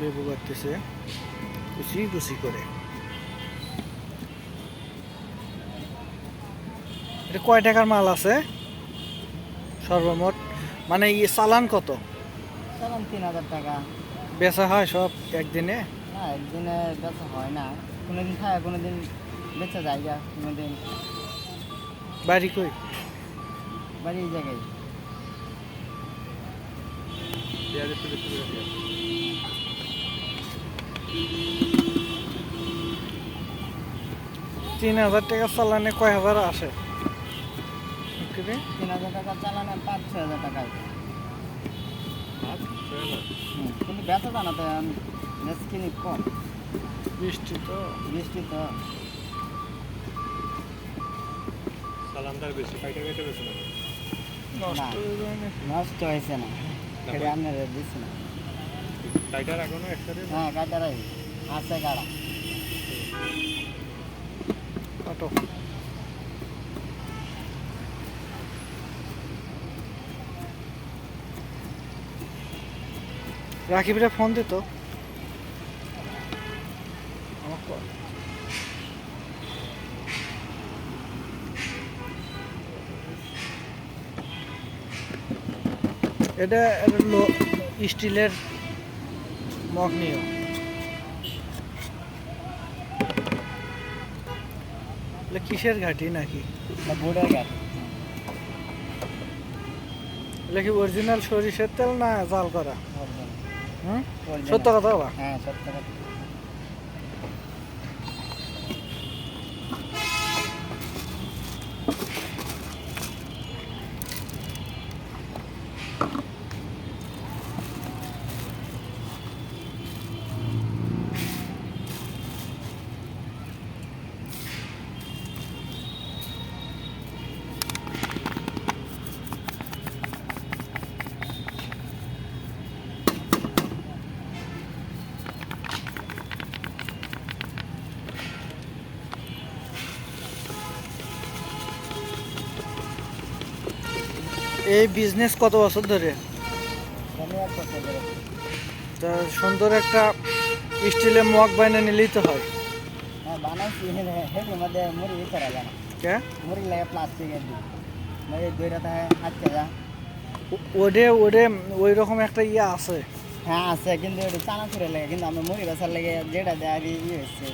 লেবু কাটতেছে কুচি কুচি করে। এটা কয় টাকার মাল আছে? সর্বমোট। মানে ইয়ে চালান কত? চালান তিন হাজার টাকা। বেচা হয় সব একদিনে? না একদিনে বেচা হয় না। কোনো দিন খায় কোনো দিন বেচা যায় গা কোনো দিন বাড়ি কই? বাড়ি এই জায়গায়। তিন হাজার টাকা চালানে কয় হাজার আসে? তিন হাজার টাকা চালানে পাঁচ ছয় হাজার টাকা কিন্তু বেচা যায় না তো কিনি কম। বৃষ্টি তো। বৃষ্টি তো। সালামদার বেশি না? নষ্ট হয়েছে না। সেটা আপনারা দিচ্ছি না কাইটার এখনও একসাথে? হ্যাঁ কাটারাই আছে গাড়া। কাটো রাকিবরে ফোন দিত। এটা স্টিলের মগ নিও। কিসের ঘাটি নাকি? কি অরিজিনাল সরিষার তেল না জাল করা? হুম. সত্য কথা বাবা সত্য কথা। এই বিজনেস কত বছর ধরে? আমি এক বছর ধরে তা সুন্দর একটা স্টিলের মগ বাইনা নিলেই তো হয়। ওডে ওডে ওই রকম একটা ইয়ে আছে। হ্যাঁ আছে কিন্তু ওটা চানা লাগে কিন্তু আমরা মুড়ি বেসার লাগে যেটা দেয় আর ইয়ে হচ্ছে।